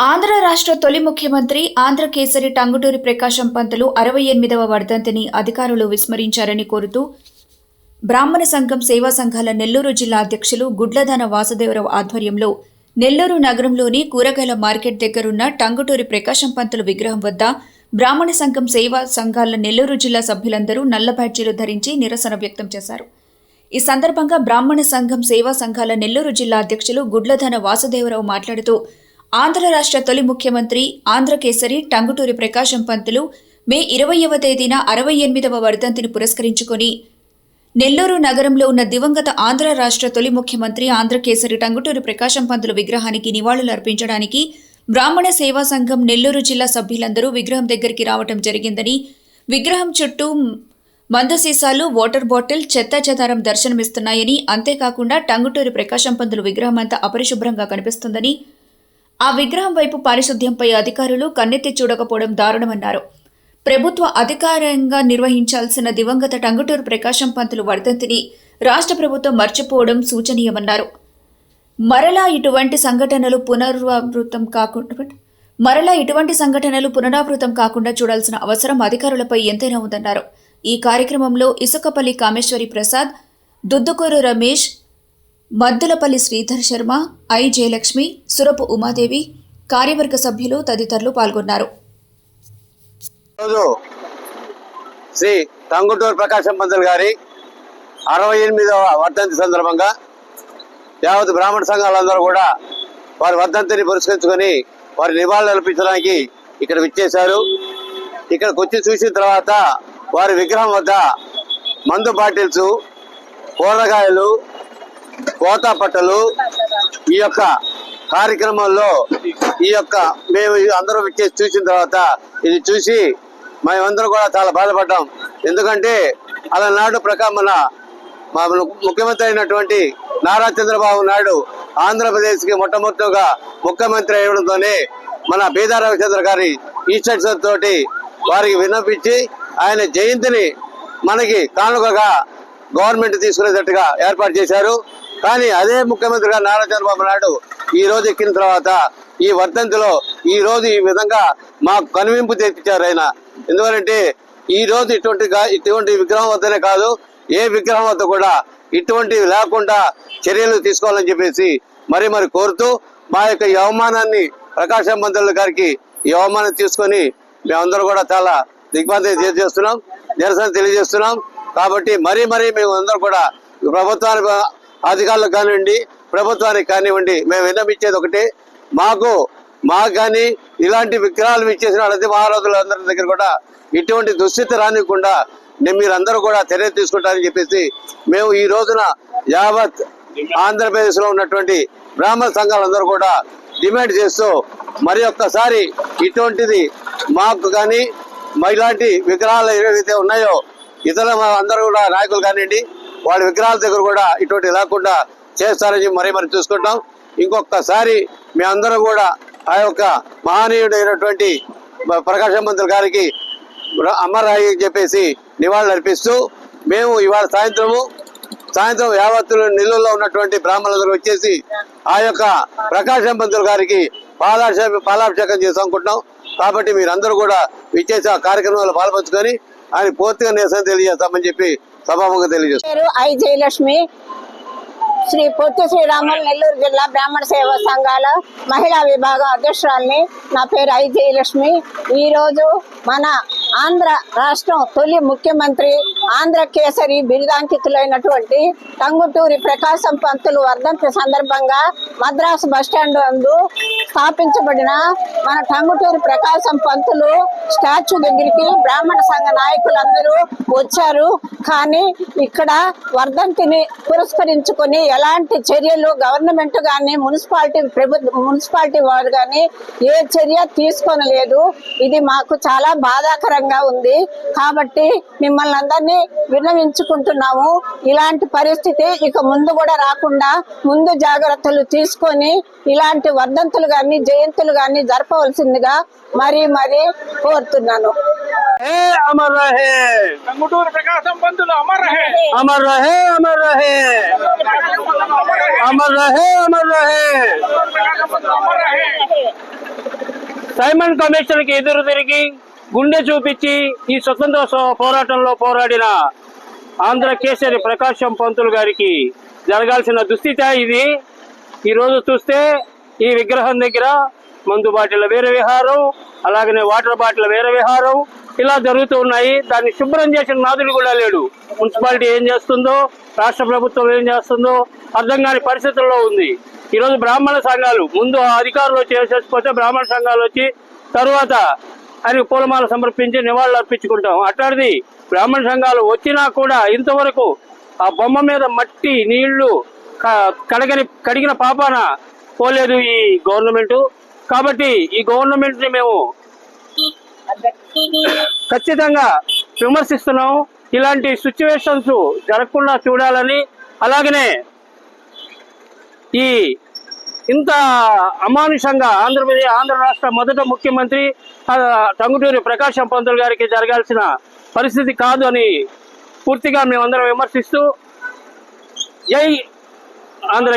ఆంధ్ర రాష్ట్ర తొలి ముఖ్యమంత్రి ఆంధ్ర కేసరి టంగుటూరి ప్రకాశం పంతులు అరవై ఎనిమిదవ వర్ధంతిని అధికారులు విస్మరించారని కోరుతూ బ్రాహ్మణ సంఘం సేవా సంఘాల నెల్లూరు జిల్లా అధ్యక్షులు గుడ్లదాన వాసుదేవరావు ఆధ్వర్యంలో నెల్లూరు నగరంలోని కూరగాయల మార్కెట్ దగ్గరున్న టంగుటూరి ప్రకాశం పంతులు విగ్రహం వద్ద బ్రాహ్మణ సంఘం సేవా సంఘాల నెల్లూరు జిల్లా సభ్యులందరూ నల్ల బ్యాడ్జీలు ధరించి నిరసన వ్యక్తం చేశారు. ఈ సందర్భంగా బ్రాహ్మణ సంఘం సేవా సంఘాల నెల్లూరు జిల్లా అధ్యక్షులు గుడ్లధన వాసుదేవరావు మాట్లాడుతూ ఆంధ్ర రాష్ట్ర తొలి ముఖ్యమంత్రి ఆంధ్ర కేసరి టంగుటూరి ప్రకాశం పంతులు మే ఇరవయవ తేదీన అరవై ఎనిమిదవ వర్ధంతిని పురస్కరించుకొని నెల్లూరు నగరంలో ఉన్న దివంగత ఆంధ్ర రాష్ట్ర తొలి ముఖ్యమంత్రి ఆంధ్ర కేసరి టంగుటూరి ప్రకాశం పంతులు విగ్రహానికి నివాళులు అర్పించడానికి బ్రాహ్మణ సేవా సంఘం నెల్లూరు జిల్లా సభ్యులందరూ విగ్రహం దగ్గరికి రావటం జరిగిందని విగ్రహం చుట్టూ మందు సీసాలు వాటర్ బాటిల్ చెత్త చెదారం దర్శనమిస్తున్నాయని అంతేకాకుండా టంగుటూరి ప్రకాశం పంతులు విగ్రహం అంతా అపరిశుభ్రంగా కనిపిస్తుందని ఆ విగ్రహం వైపు పారిశుద్ధ్యంపై అధికారులు కన్నెత్తి చూడకపోవడం దారుణమన్నారు. ప్రభుత్వ అధికారంగా నిర్వహించాల్సిన దివంగత టంగుటూరు ప్రకాశం పంతులు వర్ధంతిని రాష్ట్ర ప్రభుత్వం మర్చిపోవడం సూచనీయమన్నారు. మరలా ఇటువంటి సంఘటనలు పునరావృతం కాకుండా మరలా ఇటువంటి సంఘటనలు పునరావృతం కాకుండా చూడాల్సిన అవసరం అధికారులపై ఎంతైనా ఉందన్నారు. ఈ కార్యక్రమంలో ఇసుకపల్లి కామేశ్వరి ప్రసాద్ దుద్దుకూరు రమేష్ మద్దులపల్లి శ్రీధర్ శర్మ ఐ జయలక్ష్మి సురపు ఉమాదేవి కార్యవర్గ సభ్యులు తదితరులు పాల్గొన్నారు. శ్రీ టంగుటూరు ప్రకాశం పంతులు గారి అరవై ఎనిమిదవ వర్ధంతి సందర్భంగా యావత్ బ్రాహ్మణ సంఘాలందరూ కూడా వారి వర్ధంతిని పురస్కరించుకొని వారి నివాళులు అర్పించడానికి ఇక్కడ విచ్చేశారు. ఇక్కడికి వచ్చి చూసిన తర్వాత వారి విగ్రహం వద్ద మందు బాటిల్స్ కూరగాయలు కోతా పట్టలు ఈ యొక్క కార్యక్రమంలో ఈ యొక్క మేము అందరం వచ్చేసి చూసిన తర్వాత ఇది చూసి మేమందరం కూడా చాలా బాధపడ్డాం. ఎందుకంటే అలనాడు ప్రకారం మన మా ముఖ్యమంత్రి అయినటువంటి నారా చంద్రబాబు నాయుడు ఆంధ్రప్రదేశ్కి మొట్టమొదటిగా ముఖ్యమంత్రి అయ్యడంతోనే మన బీదా రవిచంద్ర గారి ఈస్టర్ తోటి వారికి విన్నపించి ఆయన జయంతిని మనకి కానుకగా గవర్నమెంట్ తీసుకునేటట్టుగా ఏర్పాటు చేశారు. కానీ అదే ముఖ్యమంత్రిగా నారా చంద్రబాబు నాయుడు ఈ రోజు ఎక్కిన తర్వాత ఈ వర్ధంతిలో ఈ రోజు ఈ విధంగా మాకు కనువింపు తెప్పించారు ఆయన. ఎందుకంటే ఈ రోజు ఇటువంటి ఇటువంటి విగ్రహం వద్దనే కాదు ఏ విగ్రహం వద్ద కూడా ఇటువంటివి లేకుండా చర్యలు తీసుకోవాలని చెప్పేసి మరి మరి కోరుతూ మా యొక్క ఈ అవమానాన్ని ప్రకాశం మంత్రుల గారికి ఈ అవమానం తీసుకొని మేమందరూ కూడా చాలా దిగ్బంధం తెలియజేస్తున్నాం నిరసన తెలియజేస్తున్నాం. కాబట్టి మరీ మరీ మేము అందరూ కూడా ప్రభుత్వానికి అధికారులకు కానివ్వండి ప్రభుత్వానికి కానివ్వండి మేము విన్నపించేది ఒకటి. మాకు మాకు కానీ ఇలాంటి విగ్రహాలు ఇచ్చేసిన అతి మహారాజులందరి దగ్గర కూడా ఇటువంటి దుస్థితి రానివ్వకుండా నేను మీరందరూ కూడా చర్య తీసుకుంటారని చెప్పేసి మేము ఈ రోజున యావత్ ఆంధ్రప్రదేశ్లో ఉన్నటువంటి బ్రాహ్మణ సంఘాలందరూ కూడా డిమాండ్ చేస్తూ మరి ఒక్కసారి ఇటువంటిది మాకు కానీ ఇలాంటి విగ్రహాలు ఏవైతే ఉన్నాయో ఇతర మా అందరూ కూడా నాయకులు కానివ్వండి వాళ్ళ విగ్రహాల దగ్గర కూడా ఇటువంటి లేకుండా చేస్తారని మరీ మరి చూసుకుంటాం. ఇంకొకసారి మేమందరం కూడా ఆ యొక్క మహనీయుడైనటువంటి ప్రకాశం మంత్రి గారికి అమరాయి చెప్పేసి నివాళులు అర్పిస్తూ మేము ఇవాళ సాయంత్రము సాయంత్రం యావత్తులు నిల్వలో ఉన్నటువంటి బ్రాహ్మణులందరూ వచ్చేసి ఆ యొక్క ప్రకాశం మంత్రులు గారికి పాలాభిషే పాలాభిషేకం చేసుకుంటున్నాం కాబట్టి మీరందరూ కూడా విచ్చేసి ఆ కార్యక్రమంలో పాల్పంచుకొని ఆయన పూర్తిగా నిరసన తెలియజేస్తామని చెప్పి సభాముఖంగా తెలియజేస్తారు ఐ జయలక్ష్మి. శ్రీ పొత్తి శ్రీరాములు నెల్లూరు జిల్లా బ్రాహ్మణ సేవా సంఘాల మహిళా విభాగం అధ్యక్షురాల్ని నా పేరు ఐ జయలక్ష్మి. ఈరోజు మన ఆంధ్ర రాష్ట్రం తొలి ముఖ్యమంత్రి ఆంధ్ర కేసరి బిరుదాంకితులైనటువంటి టంగుటూరి ప్రకాశం పంతులు వర్ధంతి సందర్భంగా మద్రాసు బస్టాండ్ నందు స్థాపించబడిన మన టంగుటూరి ప్రకాశం పంతులు స్టాచ్యూ దగ్గరికి బ్రాహ్మణ సంఘ నాయకులందరూ వచ్చారు. కానీ ఇక్కడ వర్ధంతిని పురస్కరించుకొని ఎలాంటి చర్యలు గవర్నమెంట్ కానీ మున్సిపాలిటీ ప్రభుత్వ మున్సిపాలిటీ వారు కానీ ఏ చర్య తీసుకోనలేదు. ఇది మాకు చాలా బాధాకరంగా ఉంది. కాబట్టి మిమ్మల్ని అందరినీ విన్నవించుకుంటున్నాము. ఇలాంటి పరిస్థితి ఇక ముందు కూడా రాకుండా ముందు జాగ్రత్తలు తీసుకొని ఇలాంటి వర్ధంతులు కానీ జయంతులు కానీ జరపవలసిందిగా మరీ మరీ కోరుతున్నాను. అమర్ రహే టంగుటూరు ప్రకాశం పంతులు అమర్ రహే అమర్ రహే అమర్ రహే అమర్ రహే అమర్ రహే ప్రకాశం పంతులు అమర్ రహే సైమన్ కమిషన్కి ఎదురు తిరిగి గుండె చూపించి ఈ స్వతంత్ర పోరాటంలో పోరాడిన ఆంధ్ర కేసరి ప్రకాశం పంతులు గారికి జరగాల్సిన దుస్థితి ఇది. ఈ రోజు చూస్తే ఈ విగ్రహం దగ్గర మందు బాటిల్ వేరే విహారం అలాగనే వాటర్ బాటిల్ వేరే విహారం ఇలా జరుగుతూ ఉన్నాయి. దాన్ని శుభ్రం చేసిన నాదుడు కూడా లేడు. మున్సిపాలిటీ ఏం చేస్తుందో రాష్ట్ర ప్రభుత్వం ఏం చేస్తుందో అర్థం కాని పరిస్థితుల్లో ఉంది. ఈరోజు బ్రాహ్మణ సంఘాలు ముందు ఆ అధికారులు చేసేసిపోతే బ్రాహ్మణ సంఘాలు వచ్చి తరువాత ఆయనకు పూలమాల సమర్పించి నివాళులు అర్పించుకుంటాం. అట్లాంటిది బ్రాహ్మణ సంఘాలు వచ్చినా కూడా ఇంతవరకు ఆ బొమ్మ మీద మట్టి నీళ్ళు క- కడగని కడిగిన పాపాన పోలేదు ఈ గవర్నమెంట్. కాబట్టి ఈ గవర్నమెంట్ని మేము ఖచ్చితంగా విమర్శిస్తున్నాం. ఇలాంటి సిచ్యువేషన్స్ జరగకుండా చూడాలని అలాగనే ఈ ఇంత అమానుషంగా ఆంధ్రప్రదేశ్ ఆంధ్ర రాష్ట్ర మొదట ముఖ్యమంత్రి టంగుటూరి ప్రకాశం పంతులు గారికి జరగాల్సిన పరిస్థితి కాదు అని పూర్తిగా మేమందరం విమర్శిస్తూ జై ఆంధ్ర